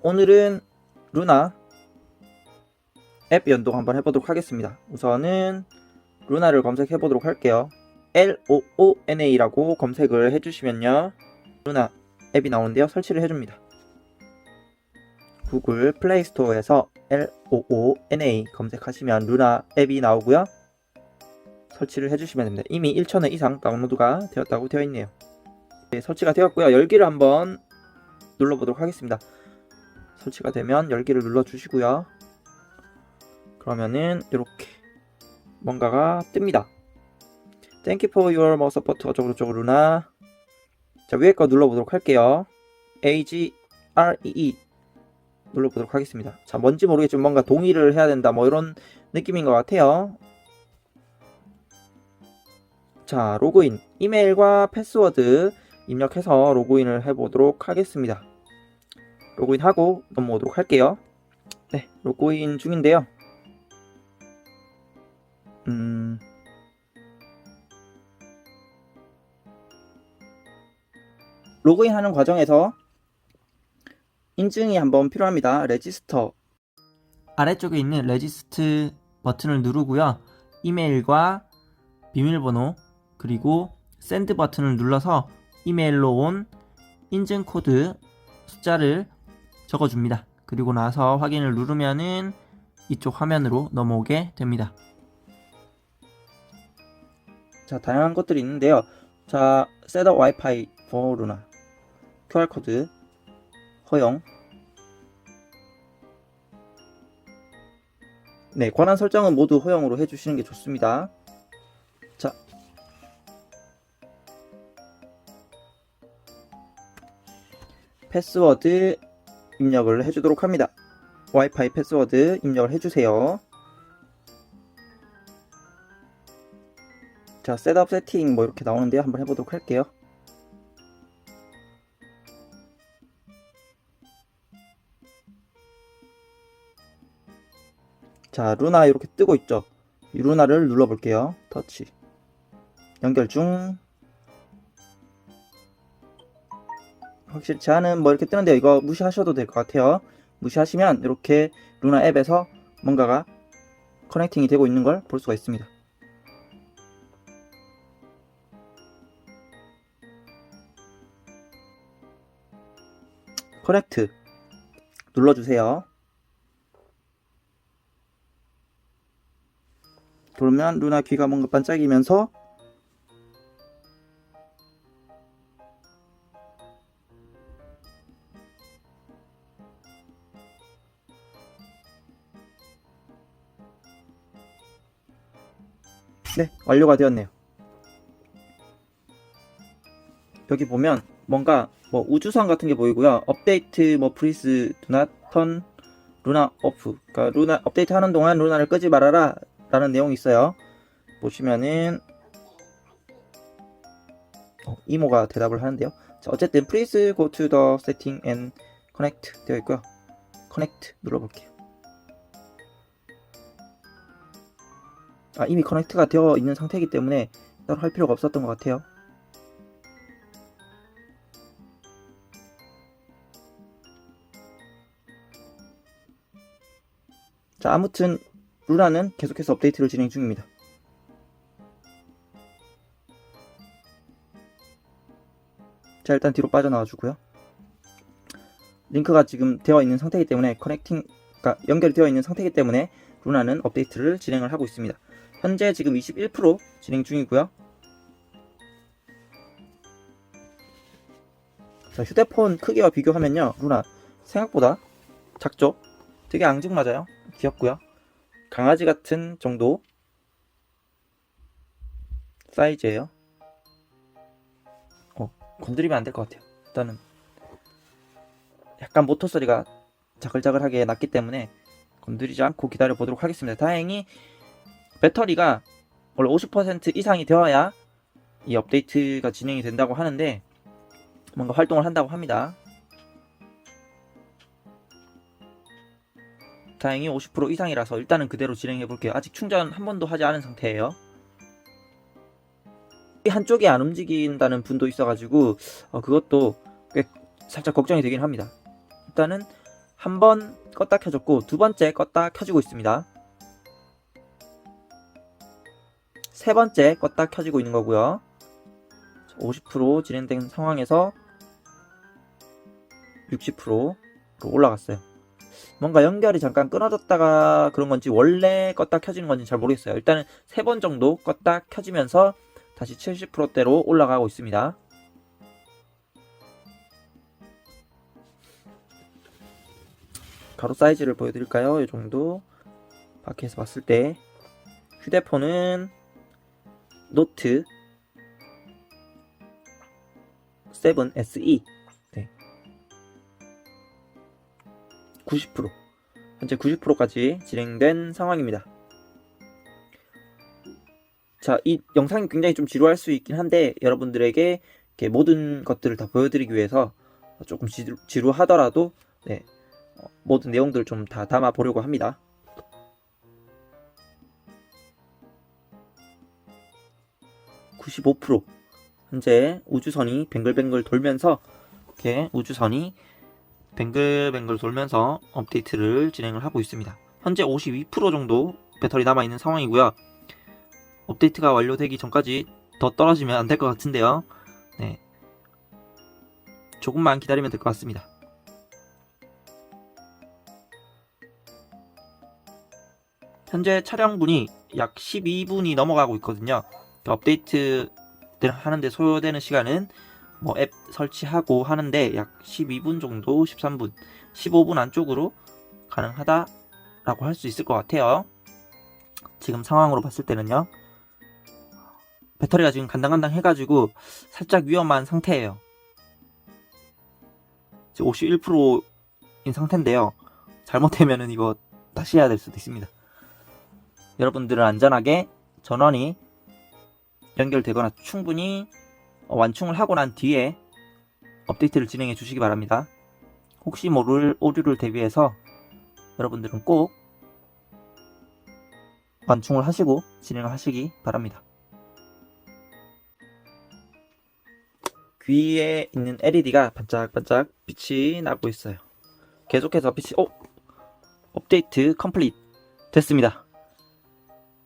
자, 오늘은 루나 앱 연동 한번 해보도록 하겠습니다. 우선은 루나를 검색해 보도록 할게요. L-O-O-N-A라고 검색을 해주시면요. 루나 앱이 나오는데요. 설치를 해줍니다. 구글 플레이 스토어에서 L-O-O-N-A 검색하시면 루나 앱이 나오고요. 설치를 해주시면 됩니다. 이미 1,000원 이상 다운로드가 되었다고 되어 있네요. 네, 설치가 되었고요. 열기를 한번 눌러보도록 하겠습니다. 설치가 되면 열기를 눌러주시고요. 그러면은 이렇게 뭔가가 뜹니다. Thank you for your more support 어쩌고 저쩌고 루나 자 위에 거 눌러보도록 할게요. A G R E E 눌러보도록 하겠습니다. 자 뭔지 모르겠지만 뭔가 동의를 해야 된다 뭐 이런 느낌인 것 같아요. 자 로그인 이메일과 패스워드 입력해서 로그인을 해보도록 하겠습니다. 로그인 하고 넘어오도록 할게요. 네, 로그인 중인데요. 음, 로그인 하는 과정에서 인증이 한번 필요합니다. 레지스터 아래쪽에 있는 레지스트 버튼을 누르고요. 이메일과 비밀번호 그리고 샌드 버튼을 눌러서 이메일로 온 인증 코드 숫자를 적어줍니다. 그리고 나서 확인을 누르면은 이쪽 화면으로 넘어오게 됩니다. 자, 다양한 것들이 있는데요. 자, 셋업 와이파이 for 루나 QR코드 허용 네, 권한 설정은 모두 허용으로 해주시는 게 좋습니다. 자, 패스워드 입력을 해주도록 합니다. 와이파이 패스워드 입력을 해주세요. 자, 셋업 세팅 뭐 이렇게 나오는데요. 한번 해보도록 할게요. 자, 루나 이렇게 뜨고 있죠. 이 루나를 눌러볼게요. 터치. 연결 중. 확실치 않은 뭐 이렇게 뜨는데요. 이거 무시하셔도 될 것 같아요. 무시하시면 이렇게 루나 앱에서 뭔가가 커넥팅이 되고 있는 걸 볼 수가 있습니다. 커넥트 눌러주세요. 그러면 루나 귀가 뭔가 반짝이면서 완료가 되었네요. 여기 보면 뭔가 뭐 우주선 같은 게 보이고요. 업데이트 뭐 프리스 두나턴 루나 오프. 그러니까 루나 업데이트 하는 동안 루나를 끄지 말아라 라는 내용이 있어요. 보시면은 어, 이모가 대답을 하는데요. 자, 어쨌든 to the setting and connect 되어 있고요. connect 눌러 볼게요. 아, 이미 커넥트가 되어 있는 상태이기 때문에 따로 할 필요가 없었던 것 같아요. 자, 아무튼 루나는 계속해서 업데이트를 진행 중입니다. 자, 일단 뒤로 빠져나와 주고요. 링크가 지금 되어 있는 상태이기 때문에 커넥팅, 가 연결이 되어 있는 상태이기 때문에 루나는 업데이트를 진행을 하고 있습니다. 현재 지금 21% 진행 중이고요. 자, 휴대폰 크기와 비교하면요. 루나 생각보다 작죠? 되게 앙증맞아요. 귀엽고요. 강아지 같은 정도 사이즈예요. 어, 건드리면 안 될 것 같아요. 일단은 약간 모터 소리가 자글자글하게 났기 때문에 건드리지 않고 기다려 보도록 하겠습니다. 다행히 배터리가 원래 50% 이상이 되어야 이 업데이트가 진행이 된다고 하는데 뭔가 활동을 한다고 합니다. 다행히 50% 이상이라서 일단은 그대로 진행해 볼게요. 아직 충전 한 번도 하지 않은 상태예요. 한쪽이 안 움직인다는 분도 있어가지고 어, 그것도 꽤 살짝 걱정이 되긴 합니다. 일단은 한 번 껐다 켜졌고 두 번째 껐다 켜지고 있습니다. 세 번째 껐다 켜지고 있는 거고요. 50% 진행된 상황에서 60%로 올라갔어요. 뭔가 연결이 잠깐 끊어졌다가 그런 건지 원래 껐다 켜지는 건지 잘 모르겠어요. 일단은 세 번 정도 껐다 켜지면서 다시 70%대로 올라가고 있습니다. 가로 사이즈를 보여드릴까요? 이 정도 밖에서 봤을 때 휴대폰은 노트 7 SE 네. 90% 현재 90%까지 진행된 상황입니다. 자, 이 영상이 굉장히 좀 지루할 수 있긴 한데 여러분들에게 모든 것들을 다 보여드리기 위해서 조금 지루, 지루하더라도 네, 어, 모든 내용들을 좀 다 담아 보려고 합니다. (95%) 현재 우주선이 뱅글뱅글 돌면서 이렇게 우주선이 뱅글뱅글 돌면서 업데이트를 진행을 하고 있습니다. 현재 52% 정도 배터리 남아 있는 상황이고요. 업데이트가 완료되기 전까지 더 떨어지면 안 될 것 같은데요. 네. 조금만 기다리면 될 것 같습니다. 현재 촬영분이 약 12분이 넘어가고 있거든요. 그 업데이트 하는데 소요되는 시간은 뭐 앱 설치하고 하는데 약 12분 정도, 13분, 15분 안쪽으로 가능하다라고 할 수 있을 것 같아요. 지금 상황으로 봤을 때는요. 배터리가 지금 간당간당 해가지고 살짝 위험한 상태예요. 지금 51%인 상태인데요. 잘못되면은 이거 다시 해야 될 수도 있습니다. 여러분들은 안전하게 전원이 연결되거나 충분히 완충을 하고 난 뒤에 업데이트를 진행해 주시기 바랍니다. 혹시 모를 오류를 대비해서 여러분들은 꼭 완충을 하시고 진행을 하시기 바랍니다. 귀에 있는 LED가 반짝반짝 빛이 나고 있어요. 계속해서 빛이 오! 업데이트 컴플릿 됐습니다.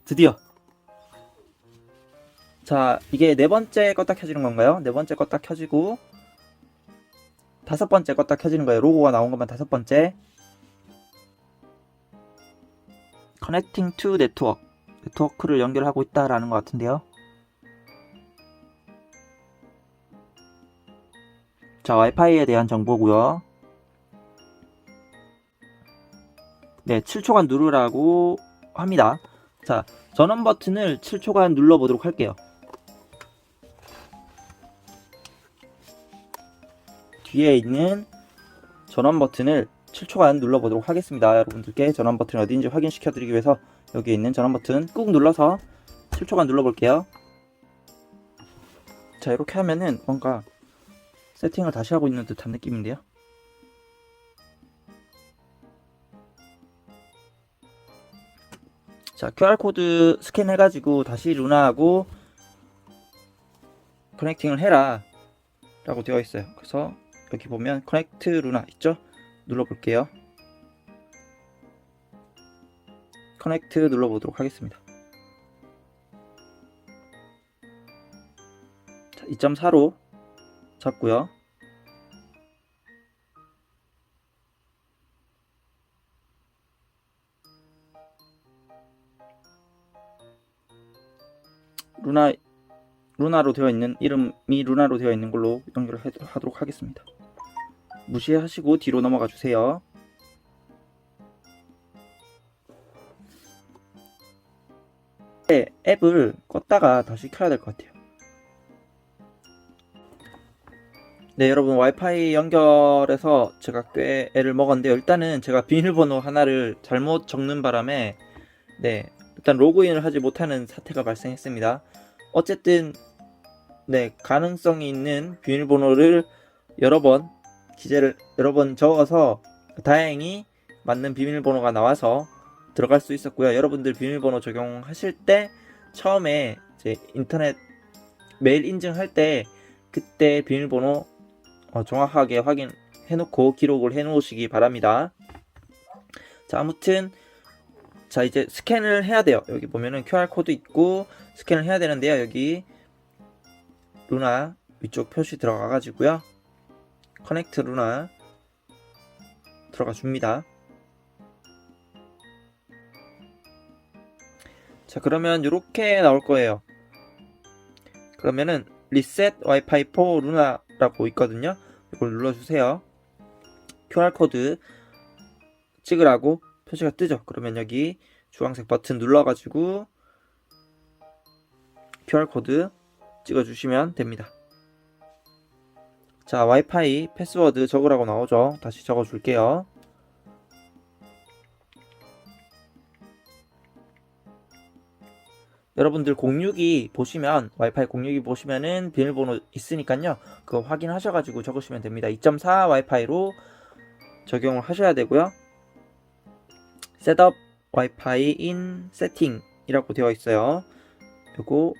드디어 자 이게 네 번째 껐다 켜지는 건가요? 네 번째 껐다 켜지고 다섯 번째 껐다 켜지는 거예요. 로고가 나온 것만 다섯 번째 Connecting to Network 네트워크를 연결하고 있다라는 것 같은데요. 자 와이파이에 대한 정보고요. 네 7초간 누르라고 합니다. 자 전원 버튼을 7초간 눌러 보도록 할게요. 뒤에 있는 전원 버튼을 7초간 눌러보도록 하겠습니다. 여러분들께 전원 버튼이 어디인지 확인시켜 드리기 위해서 여기 있는 전원 버튼 꾹 눌러서 7초간 눌러볼게요. 자 이렇게 하면은 뭔가 세팅을 다시 하고 있는 듯한 느낌인데요. 자 QR코드 스캔해가지고 다시 루나하고 커넥팅을 해라 라고 되어 있어요. 그래서 여기 보면 커넥트 루나 있죠? 눌러볼게요. 커넥트 눌러보도록 하겠습니다. 자, 2.4로 잡고요. 루나 루나로 되어 있는 이름이 루나로 되어 있는 걸로 연결을 하도록 하겠습니다. 무시하시고 뒤로 넘어가 주세요. 네, 앱을 껐다가 다시 켜야 될 것 같아요. 네, 여러분 와이파이 연결해서 제가 꽤 애를 먹었는데요. 일단은 제가 비밀번호 하나를 잘못 적는 바람에 네, 일단 로그인을 하지 못하는 사태가 발생했습니다. 어쨌든 네, 가능성이 있는 비밀번호를 여러 번 기재를 여러 번 적어서 다행히 맞는 비밀번호가 나와서 들어갈 수 있었고요. 여러분들 비밀번호 적용하실 때 처음에 이제 인터넷 메일 인증할 때 그때 비밀번호 어, 정확하게 확인해 놓고 기록을 해 놓으시기 바랍니다. 자, 아무튼 자, 이제 스캔을 해야 돼요. 여기 보면은 QR 코드 있고 스캔을 해야 되는데요. 여기 루나 위쪽 표시 들어가 가지고요. 커넥트 루나 들어가 줍니다. 자, 그러면 이렇게 나올 거예요. 그러면은 리셋 와이파이 4 루나라고 있거든요. 이걸 눌러주세요. QR 코드 찍으라고 표시가 뜨죠. 그러면 여기 주황색 버튼 눌러가지고 QR 코드 찍어주시면 됩니다. 자, 와이파이 패스워드 적으라고 나오죠. 다시 적어 줄게요. 여러분들 06이 보시면 와이파이 06이 보시면은 비밀번호 있으니까요. 그거 확인하셔가지고 적으시면 됩니다. 2.4 와이파이로 적용을 하셔야 되고요. 셋업 와이파이 인 세팅 이라고 되어 있어요. 요거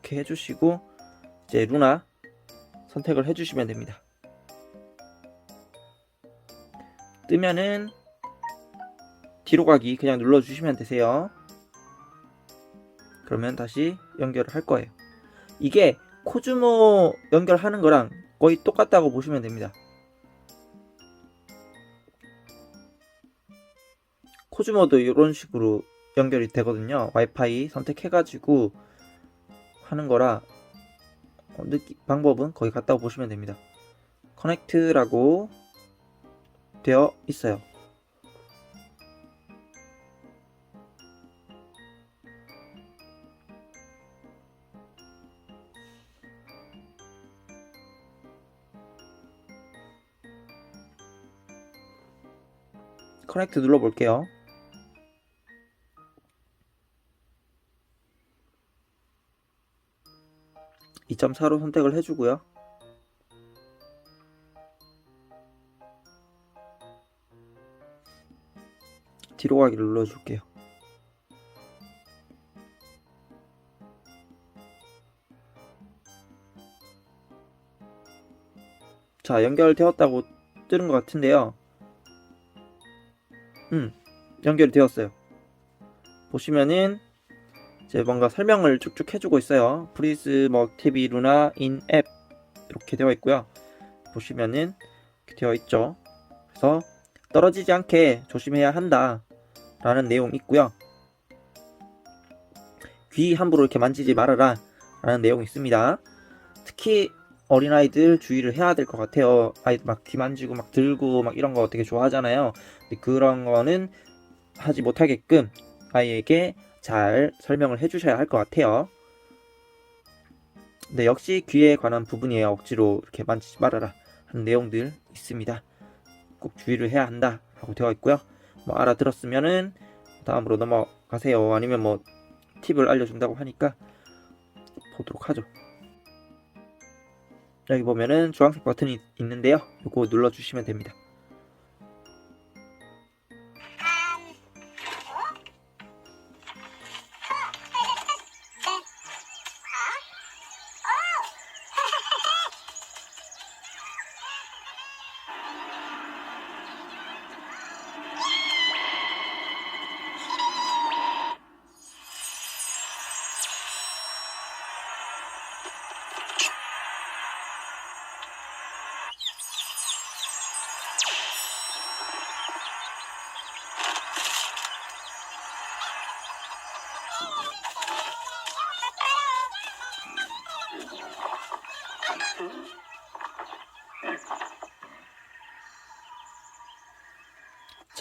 이렇게 해주시고 이제 루나 선택을 해주시면 됩니다. 뜨면은 뒤로 가기 그냥 눌러주시면 되세요. 그러면 다시 연결을 할 거예요. 이게 코즈모 연결하는 거랑 거의 똑같다고 보시면 됩니다. 코즈모도 이런 식으로 연결이 되거든요. 와이파이 선택해가지고 하는 거라 어, 느끼, 방법은 거의 같다고 보시면 됩니다. 커넥트라고 되어 있어요. 커넥트 눌러볼게요. (2.4로) 선택을 해주고요. 뒤로 가기를 눌러줄게요. 자, 연결되었다고 뜨는 것 같은데요. 음, 연결이 되었어요. 보시면은 이제 뭔가 설명을 쭉쭉 해주고 있어요. 프리즈 뭐 TV 루나 인 앱 이렇게 되어 있고요. 보시면은 이렇게 되어 있죠. 그래서 떨어지지 않게 조심해야 한다 라는 내용 있고요. 귀 함부로 이렇게 만지지 말아라 라는 내용 있습니다. 특히 어린아이들 주의를 해야 될 것 같아요. 아이들 막귀 만지고 막 들고 막 이런 거 되게 좋아하잖아요. 근데 그런 거는 하지 못하게끔 아이에게 잘 설명을 해주셔야 할 것 같아요. 네, 역시 귀에 관한 부분이에요. 억지로 이렇게 만지지 말아라 하는 내용들 있습니다. 꼭 주의를 해야 한다 라고 되어 있고요. 뭐 알아들었으면은 다음으로 넘어가세요. 아니면 뭐 팁을 알려준다고 하니까 보도록 하죠. 여기 보면은 주황색 버튼이 있는데요. 이거 눌러주시면 됩니다.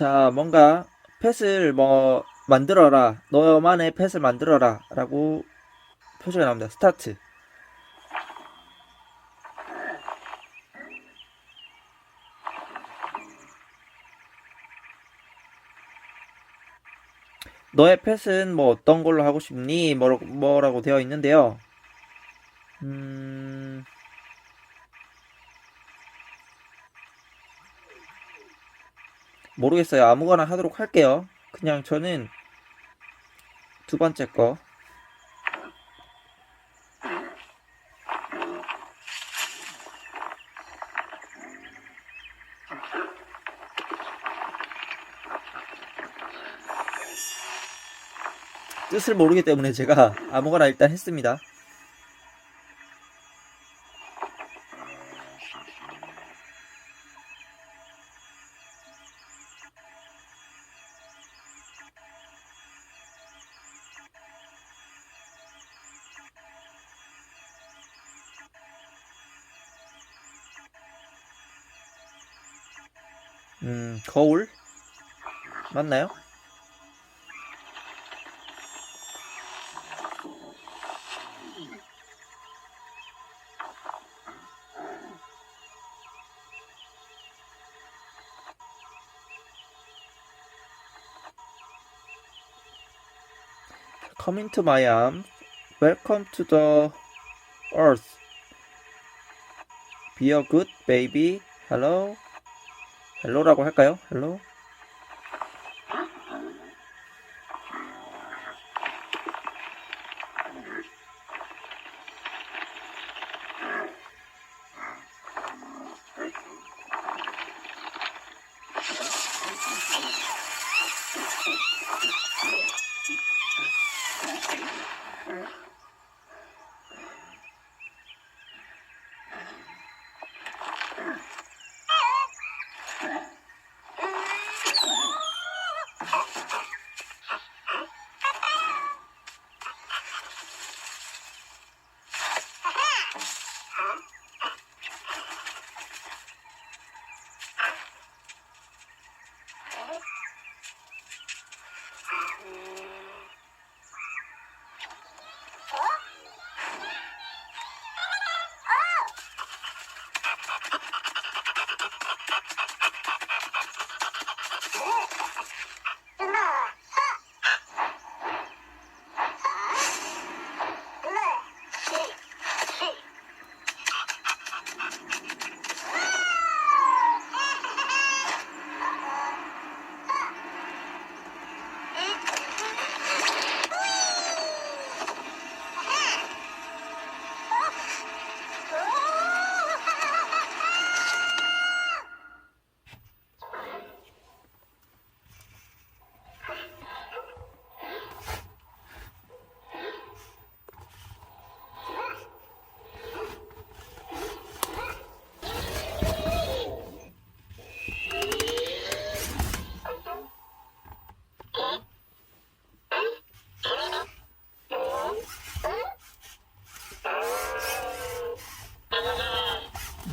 자, 뭔가 펫을 뭐 만들어라. 너만의 펫을 만들어라. 라고 표시가 나옵니다. 스타트. 너의 펫은 뭐 어떤 걸로 하고 싶니? 뭐라고, 뭐라고 되어 있는데요. 모르겠어요. 아무거나 하도록 할게요. 그냥 저는 두 번째 거. 뜻을 모르기 때문에 제가 아무거나 일단 했습니다. 음, 거울? 맞나요? Welcome to the earth. Be a good baby. Hello. 헬로라고 할까요? 헬로.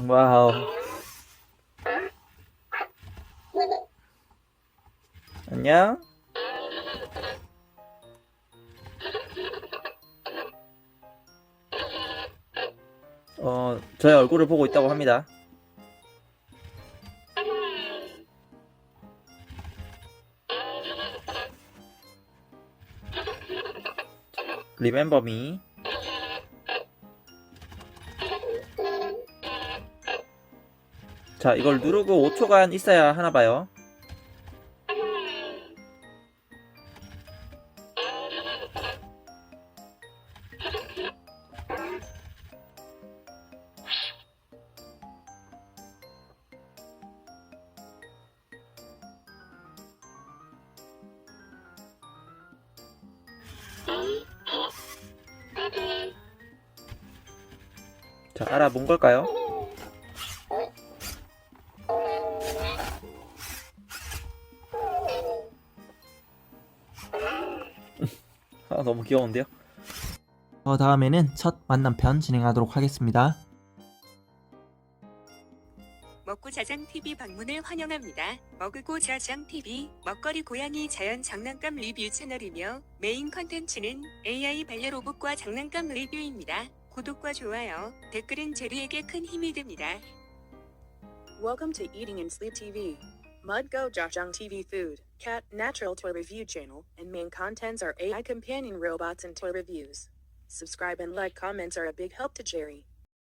와우. 안녕. 어, 저의 얼굴을 보고 있다고 합니다. Remember me. 자, 이걸 누르고 5초간 있어야 하나 봐요. 자, 알아본 걸까요? 아, 너무 귀여운데요? 어, 다음에는 첫 만남편 진행하도록 하겠습니다. 먹고 자장 TV 방문을 환영합니다. 먹고 자장 TV 먹거리 고양이 자연 장난감 리뷰 채널이며 메인 컨텐츠는 AI 반려 로봇과 장난감 리뷰입니다. 구독과 좋아요, 댓글은 제리에게 큰 힘이 됩니다. Welcome to Eating and Sleep TV. Mudgo Jajang TV Food, Cat Natural Toy Review channel, and main contents are AI companion robots and toy reviews. Subscribe and like comments are a big help to Jerry.